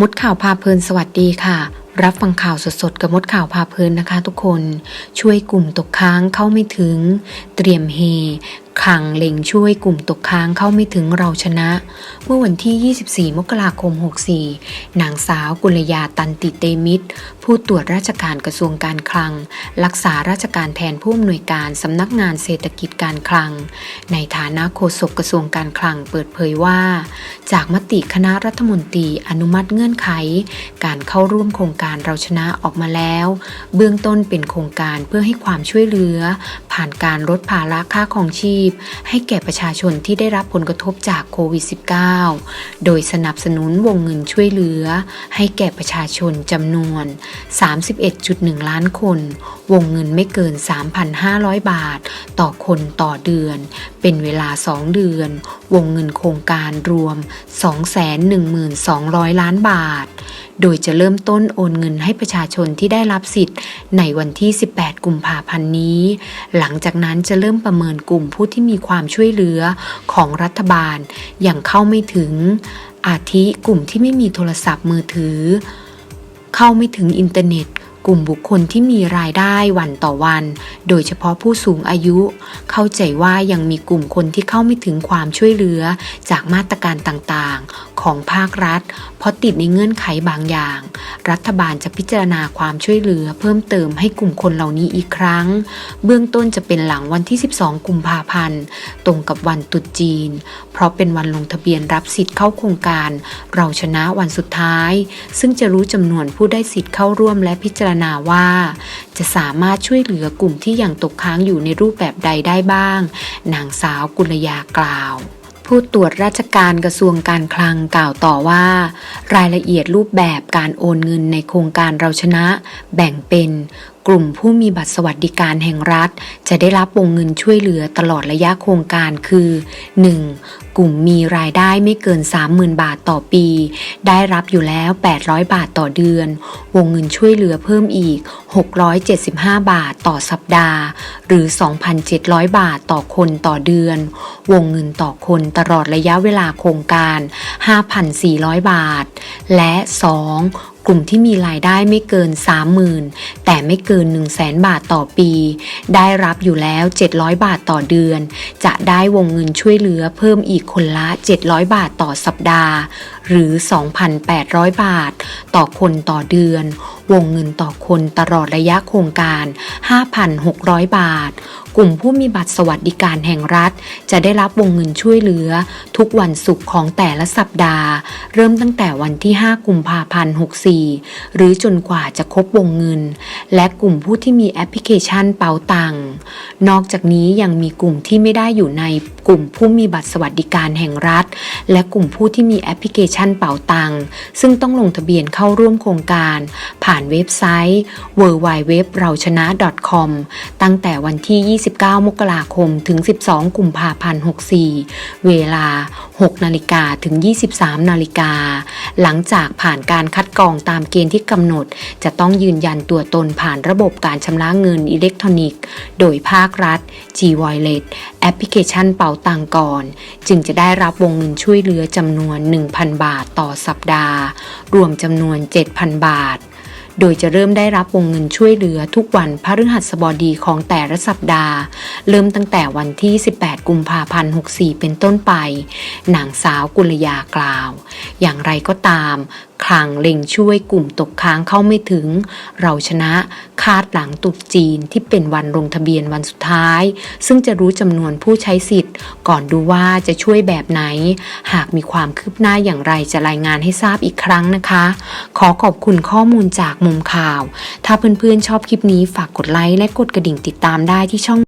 มดข่าวพาเพลินสวัสดีค่ะ รับฟังข่าวสดๆ กับมดข่าวพาเพลินนะคะ ทุกคนช่วยกลุ่มตกค้างเข้าไม่ถึง เตรียมเฮ ขังเล็งช่วยกลุ่มตกค้างเข้าไม่ถึงเราชนะ เมื่อวันที่ 24 มกราคม 64 นางสาวกุลยาตันติเตมิตร ผู้ตรวจราชการกระทรวงการคลัง รักษาราชการแทนผู้อำนวยการสำนักงานเศรษฐกิจการคลัง ในฐานะโฆษกกระทรวงการคลังเปิดเผยว่า จากมติคณะรัฐมนตรีอนุมัติเงื่อนไข การเข้าร่วมโครงการเราชนะออกมาแล้ว เบื้องต้นเป็นโครงการเพื่อให้ความช่วยเหลือ ผ่านการลดภาระค่าครองชีพ ให้แก่ประชาชนที่ได้รับผลกระทบจากโควิด -19 โดยสนับสนุนวงเงินช่วยเหลือ ให้แก่ประชาชนจำนวน 31.1 ล้านคน วงเงินไม่เกิน 3,500 บาท ต่อคนต่อเดือน เป็นเวลา 2 เดือน วงเงินโครงการรวม 212,200 ล้านบาท โดยจะเริ่มต้นโอนเงินให้ประชาชนที่ได้รับสิทธิ์ ในวันที่ 18 กุมภาพันธ์นี้ หลังจากนั้นจะเริ่มประเมินกลุ่มผู้ที่มีความช่วยเหลือของรัฐบาล อย่างเข้าไม่ถึง อาทิกลุ่มที่ไม่มีโทรศัพท์มือถือ เข้าไม่ถึงอินเทอร์เน็ตกลุ่มบุคคลที่มีรายได้วันต่อวัน โดยเฉพาะผู้สูงอายุ เข้าใจว่ายังมีกลุ่มคนที่เข้าไม่ถึงความช่วยเหลือจากมาตรการต่างๆของภาครัฐ เพราะติดในเงื่อนไขบางอย่าง รัฐบาลจะพิจารณาความช่วยเหลือ เพิ่มเติมให้กลุ่มคนเหล่านี้อีกครั้ง เบื้องต้นจะเป็นหลังวันที่ 12 กุมภาพันธ์ ตรงกับวันตรุษจีน เพราะเป็นวันลงทะเบียนรับสิทธิ์เข้าโครงการ เราชนะวันสุดท้าย ซึ่งจะรู้จำนวนผู้ได้สิทธิ์เข้าร่วมและพิจารณาว่า จะสามารถช่วยเหลือกลุ่มที่ยังตกค้างอยู่ในรูปแบบใดได้บ้าง นางสาวกุลยากล่าว ผู้ตรวจราชการกระทรวงการคลังกล่าวต่อว่า รายละเอียดรูปแบบการโอนเงินในโครงการเราชนะ แบ่งเป็น ลุ่มผู้มีบัตรสวัสดิการแห่งรัฐ จะได้รับวงเงินช่วยเหลือตลอดระยะโครงการคือ 1. กลุ่มมีรายได้ไม่เกิน 30,000 บาทต่อปี ได้รับอยู่แล้ว 800 บาทต่อเดือน วงเงินช่วยเหลือเพิ่มอีก 675 บาทต่อสัปดาห์ หรือ 2,700 บาทต่อคนต่อเดือน วงเงินต่อคนตลอดระยะเวลาโครงการ 5,400 บาท และ 2. กลุ่มที่มีรายได้ไม่เกิน 30,000 แต่ไม่เกิน 100,000 บาทต่อปี ได้รับอยู่แล้ว 700 บาทต่อเดือน จะได้วงเงินช่วยเหลือเพิ่มอีกคนละ 700 บาทต่อสัปดาห์ หรือ 2,800 บาท ต่อคนต่อเดือน วงเงินต่อคนตลอดระยะโครงการ 5,600 บาท กลุ่มผู้มีบัตรสวัสดิการแห่งรัฐ จะได้รับวงเงินช่วยเหลือ ทุกวันศุกร์ของแต่ละสัปดาห์ เริ่มตั้งแต่วันที่ 5 กุมภาพันธ์ 64 หรือจนกว่าจะครบวงเงิน และกลุ่มผู้ที่มีแอปพลิเคชันเป๋าตังค์นอกจากนี้ยังมีกลุ่มที่ไม่ได้อยู่ในกลุ่มผู้มีบัตรสวัสดิการแห่งรัฐ และกลุ่มผู้ที่มีแอปพลิเคชันเป๋าตังค์ซึ่งต้องลงทะเบียนเข้าร่วมโครงการ ผ่านเว็บไซต์ www เราชนะ .com ตั้งแต่วันที่ 29 มกราคม ถึง 12 กุมภาพันธ์ 64 เวลา 6 นาฬิกาถึง 23 นาฬิกา หลังจากผ่านการคัดกรองตามเกณฑ์ที่กำหนด จะต้องยืนยันตัวตนผ่านระบบการชำระเงินอิเล็กทรอนิกส์ โดยภาครัฐ G Wallet แอปพลิเคชันเป๋าตังก่อน จึงจะได้รับวงเงินช่วยเหลือจำนวน 1,000 บาทต่อสัปดาห์ รวมจำนวน 7,000 บาท โดยจะเริ่มได้รับวงเงินช่วยเหลือทุกวันพฤหัสบดีของแต่ละสัปดาห์ เริ่มตั้งแต่วันที่ 18 กุมภาพันธ์ 64 เป็นต้นไป นางสาวกุลยากล่าว อย่างไรก็ตามคลังเล็งช่วยกลุ่มตกค้างเข้าไม่ถึง เราชนะคาดหลังตรุษจีนที่เป็นวันลงทะเบียนวันสุดท้าย ซึ่งจะรู้จำนวนผู้ใช้สิทธิ์ ก่อนดูว่าจะช่วยแบบไหน หากมีความคืบหน้าอย่างไรจะรายงานให้ทราบอีกครั้งนะคะ ขอขอบคุณข้อมูลจากมุมข่าว ถ้าเพื่อนๆชอบคลิปนี้ฝากกดไลค์และกดกระดิ่งติดตามได้ที่ช่อง